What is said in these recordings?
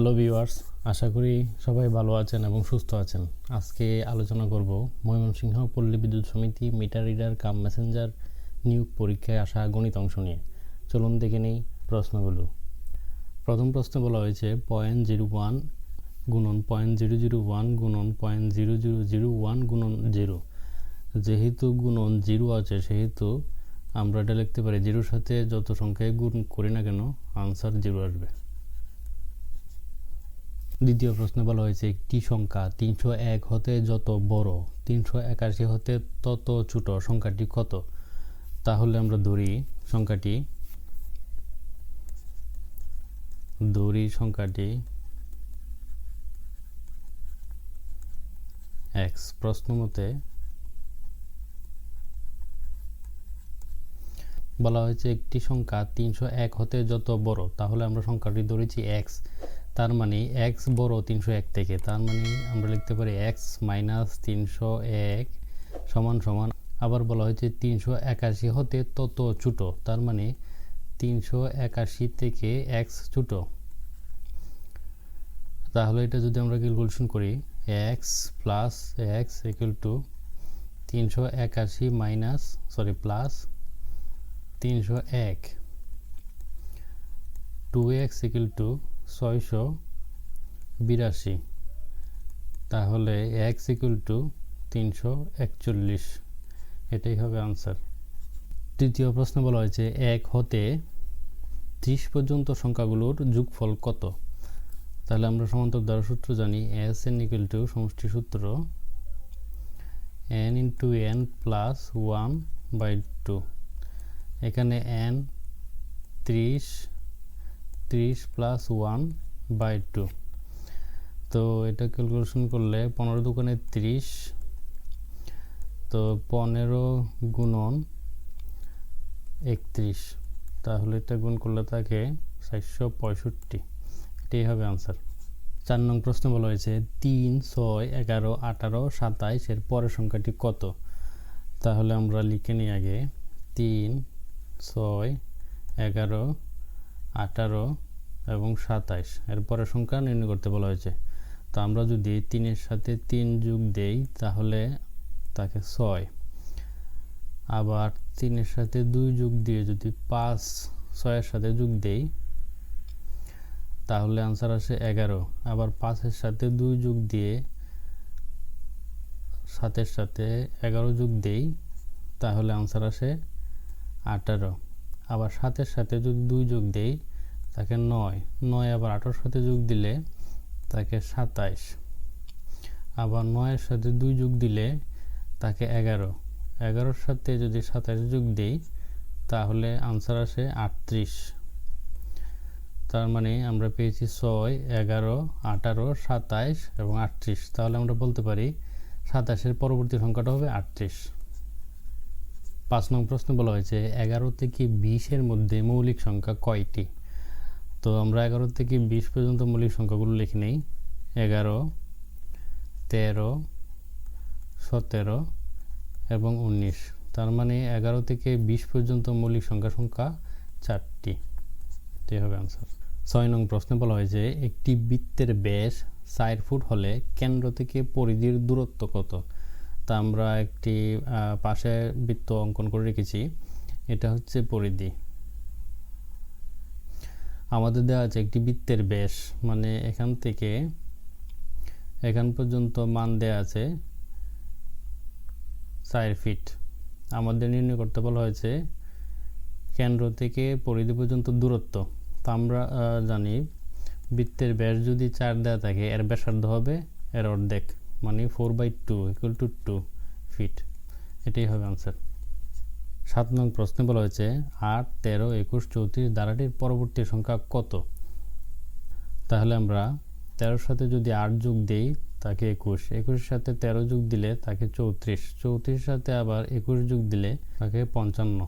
Hello viewers আশা করি সবাই ভালো আছেন এবং সুস্থ আছেন। আজকে আলোচনা করব ময়মনসিংহ পল্লী বিদ্যুৎ সমিতি মিটার রিডার কাম মেসেঞ্জার নিয়োগ পরীক্ষায় আসা গণিত অংশ নিয়ে। চলুন দেখে নেই প্রশ্নগুলো। প্রথম প্রশ্নে বলা হয়েছে পয়েন্ট জিরো ওয়ান গুণন পয়েন্ট জিরো জিরো ওয়ান গুণন point zero zero zero one গুণন জিরো যেহেতু গুণন জিরো আছে, সেহেতু আমরা এটা লিখতে পারি জিরোর সাথে যত সংখ্যায় গুণ করি না কেন আনসার জিরো আসবে। দ্বিতীয় প্রশ্নে বলা হয়েছে, একটি সংখ্যা তিনশো এক হতে যত বড়, তিনশো একাশি হতে তত ছোট, সংখ্যাটি কত? তাহলে আমরা ধরি সংখ্যাটি ধরি সংখ্যাটি এক্স প্রশ্ন মতে বলা হয়েছে, একটি সংখ্যা তিনশো এক হতে যত বড়, তাহলে আমরা সংখ্যাটি ধরেছি এক্স তার মানে এক্স বড় তিনশো এক থেকে, তার মানে আমরা লিখতে পারি এক্স মাইনাস তিনশো এক সমান সমান, আবার বলা হয়েছে তিনশো একাশি হতে তত ছোটো, তার মানে তিনশো একাশি থেকে এক্স ছোটো। তাহলে এটা যদি আমরা ক্যালকুলেশন করি x plus x equal to তিনশো একাশি মাইনাস সরি প্লাস তিনশো এক টু এক্স ইকুয়াল টু ছয়শো বিরাশি। তাহলে এক্স ইকুয়াল টু তিনশো একচল্লিশ। এটাই হবে আনসার। তৃতীয় প্রশ্ন বলা হয়েছে, এক হতে ত্রিশ পর্যন্ত সংখ্যাগুলোর যোগফল কত? তাহলে আমরা সমান্তর দ্বারা সূত্র জানি এস এন ইকুয়াল টু সমষ্টি সূত্র n into n plus one by two. এখানে এন ত্রিশ ত্রিশ প্লাস ওয়ান বাই টু তো এটা ক্যালকুলেশন করলে পনেরো দোকানে ত্রিশ, তো পনেরো গুণন একত্রিশ, তাহলে এটা গুণ করলে থাকে চারশো পঁয়ষট্টি। এটাই হবে আনসার চার নং প্রশ্ন বলা হয়েছে, তিন, ছয়, এগারো, আঠারো, সাতাইশ এর পরের সংখ্যাটি কত? তাহলে আমরা লিখে নিই আগে, তিন, ছয়, এগারো আঠারো এবং সাতাইশ। এরপরে সংখ্যা নির্ণয় করতে বলা হয়েছে। তো আমরা যদি তিনের সাথে তিন যোগ দেই, তাহলে তাকে ছয়। আবার তিনের সাথে দুই যোগ দিয়ে যদি পাঁচ ছয়ের সাথে যোগ দেই, তাহলে আনসার আসে এগারো। আবার পাঁচের সাথে দুই যোগ দিয়ে সাতের সাথে এগারো যোগ দেই, তাহলে আনসার আসে আঠারো। আবার সাতের সাথে যদি দুই যোগ দেই, তাকে নয়। নয় আবার আঠারোর সাথে যোগ দিলে তাকে সাতাইশ। আবার নয়ের সাথে দুই যোগ দিলে তাকে এগারো। এগারোর সাথে যদি সাতাইশ যোগ দিই, তাহলে আনসার আসে আটত্রিশ। তার মানে আমরা পেয়েছি ছয়, এগারো, আঠারো, সাতাইশ এবং আটত্রিশ। তাহলে আমরা বলতে পারি সাতাশের পরবর্তী সংখ্যাটা হবে আটত্রিশ। পাঁচ নং প্রশ্ন বলা হয়েছে, এগারো থেকে বিশের মধ্যে মৌলিক সংখ্যা কয়টি? তো আমরা এগারো থেকে বিশ পর্যন্ত মৌলিক সংখ্যাগুলো লিখে নেই। এগারো, তেরো, সতেরো এবং উনিশ। তার মানে এগারো থেকে বিশ পর্যন্ত মৌলিক সংখ্যা সংখ্যা চারটি। এটাই হবে আনসার ছয় নং প্রশ্নে বলা হয়েছে একটি বৃত্তের ব্যাস চার ফুট হলে কেন্দ্র থেকে পরিধির দূরত্ব কত? তা আমরা একটি পাশে বৃত্ত অঙ্কন করে রেখেছি। এটা হচ্ছে পরিধি। আমাদের দেওয়া আছে একটি বৃত্তের ব্যাস। মানে এখান থেকে এখান পর্যন্ত মান দেওয়া আছে চার ফিট। আমাদের নির্ণয় করতে বলা হয়েছে কেন্দ্র থেকে পরিধি পর্যন্ত দূরত্ব। তা আমরা জানি বৃত্তের ব্যাস যদি চার দেওয়া থাকে, এর ব্যাসার্ধ হবে এর অর্ধেক। মানে four by two equal to two feet এটাই হবে আনসার সাত নং প্রশ্নে বলা হয়েছে, আট, তেরো, একুশ, চৌত্রিশ দ্বারাটির পরবর্তী সংখ্যা কত? তাহলে আমরা তেরোর সাথে যদি আট যোগ দিই, তাকে একুশ। একুশের সাথে তেরো যোগ দিলে তাকে চৌত্রিশ। চৌত্রিশের সাথে আবার একুশ যোগ দিলে তাকে পঞ্চান্ন।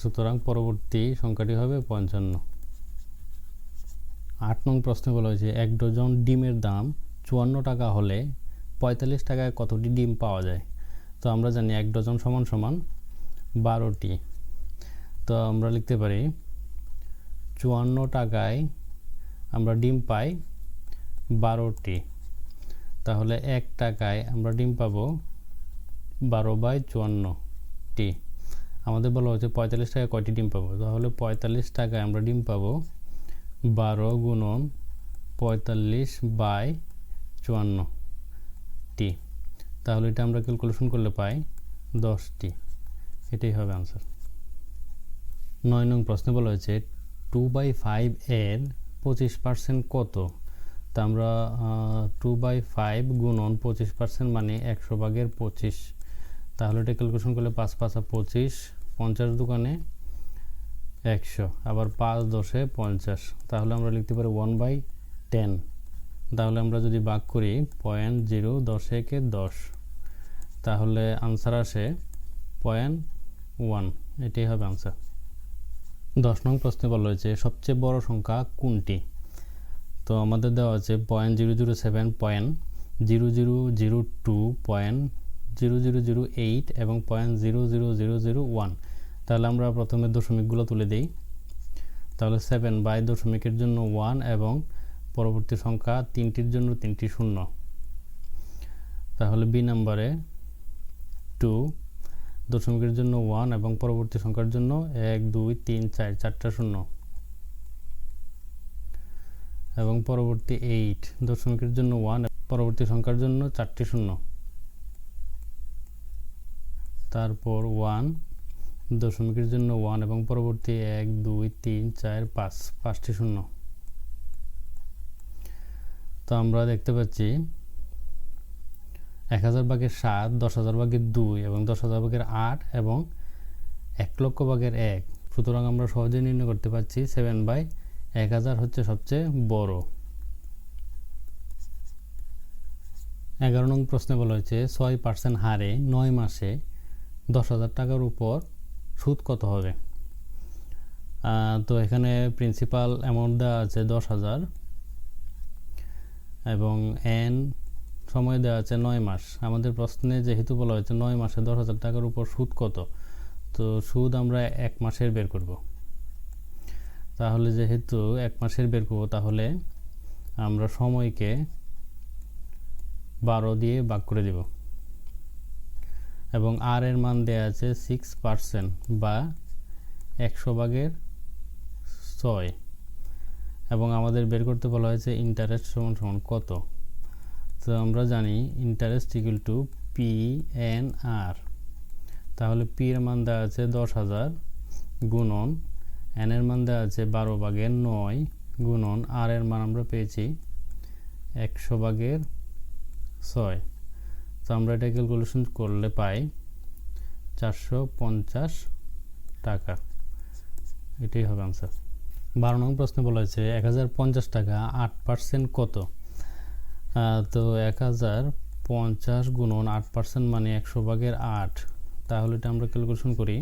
সুতরাং পরবর্তী সংখ্যাটি হবে পঞ্চান্ন। আট নং প্রশ্নে বলা হয়েছে, এক ডজন ডিমের দাম চুয়ান্ন টাকা হলে পঁয়তাল্লিশ টাকায় কতটি ডিম পাওয়া যায়? তো আমরা জানি এক ডজন সমান সমান বারোটি। তো আমরা লিখতে পারি, চুয়ান্ন টাকায় আমরা ডিম পাই বারোটি। তাহলে এক টাকায় আমরা ডিম পাবো বারো বাই চুয়ান্নটি। আমাদের বলা হচ্ছে পঁয়তাল্লিশ টাকায় কয়টি ডিম পাবো? তাহলে পঁয়তাল্লিশ টাকায় আমরা ডিম পাবো বারো গুণন পঁয়তাল্লিশ বাই চুয়ান্নটি তাহলে এটা আমরা ক্যালকুলেশন করলে পাই দশটি এটাই হবে আনসার নয় নং প্রশ্নে বলা হয়েছে টু বাই ফাইভ এর পঁচিশ পার্সেন্ট কত? তা আমরা টু বাই ফাইভ গুণন পঁচিশ পার্সেন্ট মানে একশো ভাগের পঁচিশ। তাহলে এটা ক্যালকুলেশন করলে পাঁচ পাঁচা পঁচিশ, পঞ্চাশ দোকানে একশো, আবার পাঁচ দশে পঞ্চাশ। তাহলে আমরা লিখতে পারি ওয়ান বাই টেন তাহলে আমরা যদি ভাগ করি পয়েন্ট জিরো দশ একে দশ, তাহলে আনসার আসে পয়েন্ট ওয়ান এটাই হবে আনসার দশ নং প্রশ্নে বলা হয়েছে, সবচেয়ে বড় সংখ্যা কোনটি? তো আমাদের দেওয়া আছে point zero zero seven point zero zero zero two point zero zero zero eight এবং point zero zero zero zero one তাহলে আমরা প্রথমে দশমিকগুলো তুলে দিই। তাহলে সেভেন বাই দশমিকের জন্য ওয়ান এবং পরবর্তী সংখ্যা তিনটির জন্য তিনটি শূন্য। তাহলে বি নাম্বারে টু দশমিকের জন্য ওয়ান এবং পরবর্তী সংখ্যার জন্য এক, দুই, তিন, চার, চারটা শূন্য। এবং পরবর্তী এইট দশমিকের জন্য ওয়ান পরবর্তী সংখ্যার জন্য চারটি শূন্য। তারপর ওয়ান দশমিকের জন্য ওয়ান এবং পরবর্তী এক, দুই, তিন, চার, পাঁচ, পাঁচটি শূন্য। তো আমরা দেখতে পাচ্ছি এক হাজার ভাগের সাত, দশ হাজার ভাগের দুই এবং দশ হাজার ভাগের আট এবং এক লক্ষ ভাগের এক। সুতরাং আমরা সহজে নির্ণয় করতে পারছি সেভেন বাই এক হাজার হচ্ছে সবচেয়ে বড়। এগারো নং প্রশ্নে বলা হয়েছে, ছয় পার্সেন্ট হারে নয় মাসে দশ হাজার টাকার উপর সুদ কত হবে? তো এখানে প্রিন্সিপাল অ্যামাউন্ট দেওয়া আছে দশ হাজার। এবং এন সময় দেওয়া আছে নয় মাস। আমাদের প্রশ্নে যেহেতু বলা হয়েছে নয় মাসে দশ হাজার টাকার উপর সুদ কত, তো সুদ আমরা এক মাসের বের করব। তাহলে যেহেতু এক মাসের বের করব, তাহলে আমরা সময়কে বারো দিয়ে ভাগ করে দেব। এবং আর এর মান দেওয়া আছে সিক্স পার্সেন্ট বা একশো ভাগের ছয়। এবং আমাদের বের করতে বলা হয়েছে ইন্টারেস্ট সমান সমান কত? তো আমরা জানি interest equal to P N R তাহলে পি এর মান দেওয়া আছে দশ হাজার গুণন এন এর মান দেওয়া আছে বারো ভাগের নয় গুণন আর এর মান আমরা পেয়েছি একশো ভাগের ছয়। তো আমরা এটা ক্যালকুলেশন করলে পাই চারশো পঞ্চাশ টাকা। এটাই হবে আনসার বারো নং প্রশ্নে বলা হয়েছে এক হাজার পঞ্চাশ টাকা আট পার্সেন্ট কত? তো এক হাজার পঞ্চাশ গুণন আট পার্সেন্ট মানে একশো ভাগের আট। তাহলে এটা আমরা ক্যালকুলেশন করি।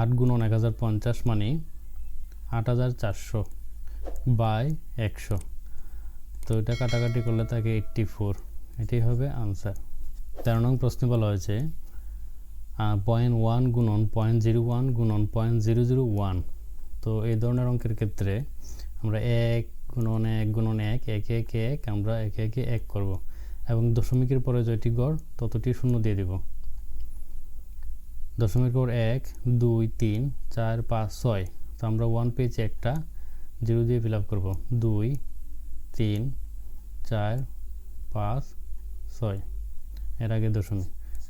আট গুণন এক হাজার পঞ্চাশ মানে আট হাজার চারশো বাই একশো। তো এটা কাটাকাটি করলে থাকে এইট্টি ফোর এটাই হবে আনসার তেরো নং প্রশ্নে বলা হয়েছে পয়েন্ট ওয়ান গুণন পয়েন্ট জিরো ওয়ান গুণন পয়েন্ট জিরো জিরো ওয়ান তো এই ধরনের অঙ্কের ক্ষেত্রে আমরা এক গুণন এক গুণন এক, একে একে, এক, আমরা একে একে, এক করব। এবং দশমিকের পরে যেটি গড়, ততটি শূন্য দিয়ে দেব। দশমিক পর এক, দুই, তিন, চার, পাঁচ, ছয়। তো আমরা ওয়ান পেয়েছি একটা জিরো দিয়ে ফিল আপ করব। দুই, তিন, চার, পাঁচ, ছয়। এর আগে দশমিক।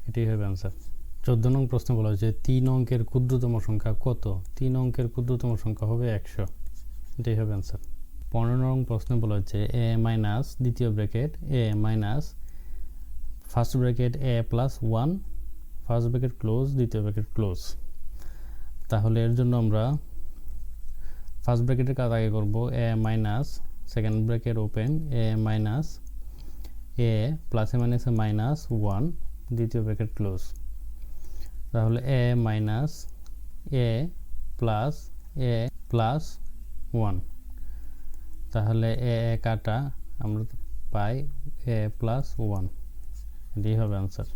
এটাই হবে আনসার চোদ্দ নং প্রশ্ন বলা হয়েছে, তিন অঙ্কের ক্ষুদ্রতম সংখ্যা কত? তিন অঙ্কের ক্ষুদ্রতম সংখ্যা হবে একশো। এটাই হবে অ্যান্সার পনেরো নং প্রশ্নে বলা হচ্ছে, এ মাইনাস দ্বিতীয় bracket, a minus first bracket, a plus one, first bracket close, দ্বিতীয় ব্র্যাকেট ক্লোজ। তাহলে এর জন্য আমরা ফার্স্ট ব্র্যাকেটের কাজ আগে করব, a minus, second bracket open, a minus, a প্লাসে মাইনাসে মাইনাস ওয়ান, দ্বিতীয় ব্র্যাকেট ক্লোজ। তাহলে a minus a plus a plus one. তাহলে এ এ কাটা আমরা পাই এ প্লাস ওয়ান। এটাই হবে আনসার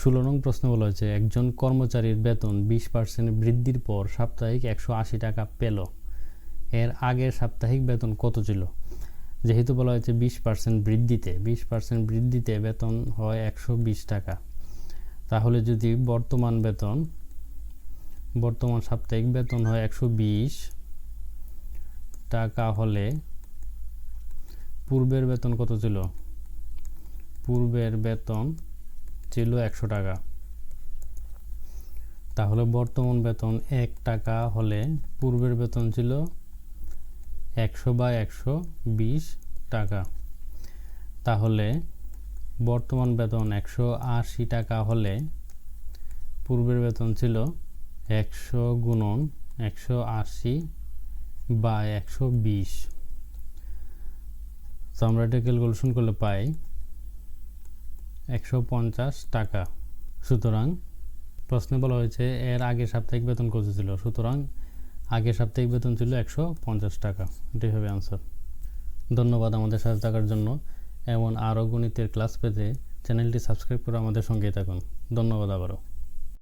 ষোলো নং প্রশ্ন বলা হয়েছে, একজন কর্মচারীর বেতন বিশ পার্সেন্ট বৃদ্ধির পর সাপ্তাহিক একশো আশি টাকা পেল। এর আগের সাপ্তাহিক বেতন কত ছিল? যেহেতু বলা হয়েছে বিশ পার্সেন্ট বৃদ্ধিতে, বিশ পার্সেন্ট বৃদ্ধিতে বেতন হয় একশো বিশ টাকা। তাহলে যদি বর্তমান বেতন, বর্তমান সাপ্তাহিক বেতন হয় একশো বিশ, টাকা হলে পূর্বের বেতন কত ছিল? পূর্বের বেতন ছিল একশো টাকা। তাহলে বর্তমান বেতন এক টাকা হলে পূর্বের বেতন ছিল একশো বা একশো বিশ টাকা। তাহলে বর্তমান বেতন একশো আশি টাকা হলে পূর্বের বেতন ছিল একশো গুণন একশো আশি বা একশো বিশ। তো আমরা এটা ক্যালকুলেশন করলে পাই একশো পঞ্চাশ টাকা। সুতরাং প্রশ্নে বলা হয়েছে এর আগে সাপ্তাহিক বেতন কত ছিল? সুতরাং আগে সাপ্তাহিক বেতন ছিল একশো পঞ্চাশ টাকা। এটাই হবে আনসার ধন্যবাদ আমাদের সাথে থাকার জন্য। এমন আরও গণিতের ক্লাস পেতে চ্যানেলটি সাবস্ক্রাইব করে আমাদের সঙ্গেই থাকুন। ধন্যবাদ আবারও।